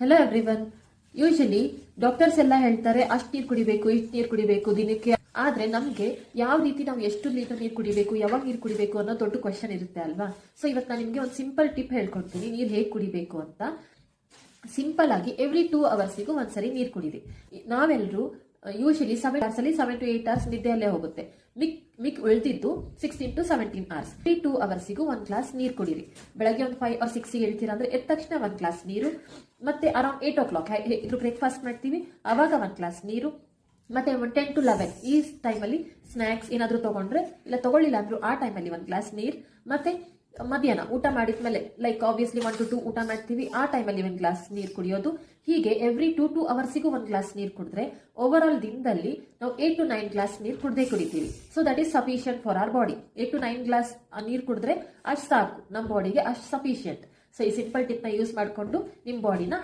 Hello everyone usually doctors ಎಲ್ಲ ಹೇಳ್ತಾರೆ, ಅಷ್ಟು ನೀರು ಕುಡಿಬೇಕು, ಇಷ್ಟು ನೀರು ಕುಡಿಬೇಕು ದಿನಕ್ಕೆ. ಆದ್ರೆ ನಮಗೆ ಯಾವ ರೀತಿ ನಾವು ಎಷ್ಟು ಲೀಟರ್ ನೀರು ಕುಡಿಬೇಕು, ಯಾವಾಗ ನೀರು ಕುಡಿಬೇಕು ಅನ್ನೋ ದೊಡ್ಡ ಕ್ವಶನ್ ಇರುತ್ತೆ ಅಲ್ವಾ? ಸೊ ಇವತ್ತು ನಾನು ನಿಮಗೆ ಒಂದು ಸಿಂಪಲ್ ಟಿಪ್ ಹೇಳ್ಕೊಡ್ತೀನಿ. ನೀರು ಹೇಗೆ ಕುಡಿಬೇಕು ಅಂತ. ಸಿಂಪಲ್ ಆಗಿ ಎವ್ರಿ ಟೂ ಅವರ್ಸಿಗೂ ಒಂದ್ಸರಿ ನೀರು ಕುಡಿರಿ. ನಾವೆಲ್ಲರೂ ಯೂಶಲಿ ಸೆವೆನ್ ಅವರ್ಸ್ ಅಲ್ಲಿ ಸೆವೆನ್ ಟು ಏಟ್ ಅವರ್ಸ್ ನಿದ್ದೆಯಲ್ಲೇ ಹೋಗುತ್ತೆ. ಮಿಕ್ ಮಿಕ್ ಉಳಿದಿದ್ದು ಸಿಕ್ಸ್ಟೀನ್ ಟು ಸೆವೆಂಟೀನ್ ಅವರ್ಸ್ ಈ ಟೂ ಅವರ್ಸಿಗೂ ಒಂದು ಗ್ಲಾಸ್ ನೀರು ಕುಡೀರಿ. ಬೆಳಗ್ಗೆ ಒಂದು ಫೈವ್ ಆರ್ ಸಿಕ್ಸ್ ಹೇಳ್ತೀರಾ ಅಂದ್ರೆ ಎದ್ದ ತಕ್ಷಣ ಒಂದು ಗ್ಲಾಸ್ ನೀರು, ಮತ್ತೆ ಅರೌಂಡ್ ಏಟ್ ಓ ಕ್ಲಾಕ್ ಇದು ಬ್ರೇಕ್ಫಾಸ್ಟ್ ಮಾಡ್ತೀವಿ. ಅವಾಗ ಒಂದು ಗ್ಲಾಸ್ ನೀರು, ಮತ್ತೆ ಒಂದು ಟೆನ್ ಟು ಲೆವೆನ್ ಈ ಟೈಮಲ್ಲಿ ಸ್ನ್ಯಾಕ್ಸ್ ಏನಾದರೂ ತೊಗೊಂಡ್ರೆ, ಇಲ್ಲ ತಗೊಳ್ಳಿಲ್ಲ ಅಂದ್ರೂ ಆ ಟೈಮಲ್ಲಿ ಒಂದು ಗ್ಲಾಸ್ ನೀರು, ಮತ್ತೆ ಮಧ್ಯಾಹ್ನ ಊಟ ಮಾಡಿದ ಮೇಲೆ like obviously one to two ಊಟ ಮಾಡ್ತೀವಿ. ಆ ಟೈಮಲ್ಲಿ ಒಂದು ಗ್ಲಾಸ್ ನೀರು ಕುಡಿಯೋದು. ಹೀಗೆ ಎವ್ರಿ ಟೂ ಟು ಅವರ್ಸಿಗೂ ಒಂದು ಗ್ಲಾಸ್ ನೀರು ಕುಡಿದ್ರೆ ಓವರ್ ಆಲ್ ದಿನದಲ್ಲಿ ನಾವು ಏಟ್ ಟು ನೈನ್ ಗ್ಲಾಸ್ ನೀರು ಕುಡ್ದೇ ಕುಡಿತೀವಿ. So that is sufficient for our body eight to nine glass ನೀರು ಕುಡಿದ್ರೆ ಅಷ್ಟು ಸಾಕು. ನಮ್ಮ ಬಾಡಿಗೆ ಅಷ್ಟು ಸಫಿಷಿಯಂಟ್ ಸೊ ಈ ಸಿಂಪಲ್ ಟಿಪ್ನ ಯೂಸ್ ಮಾಡಿಕೊಂಡು ನಿಮ್ಮ ಬಾಡಿನ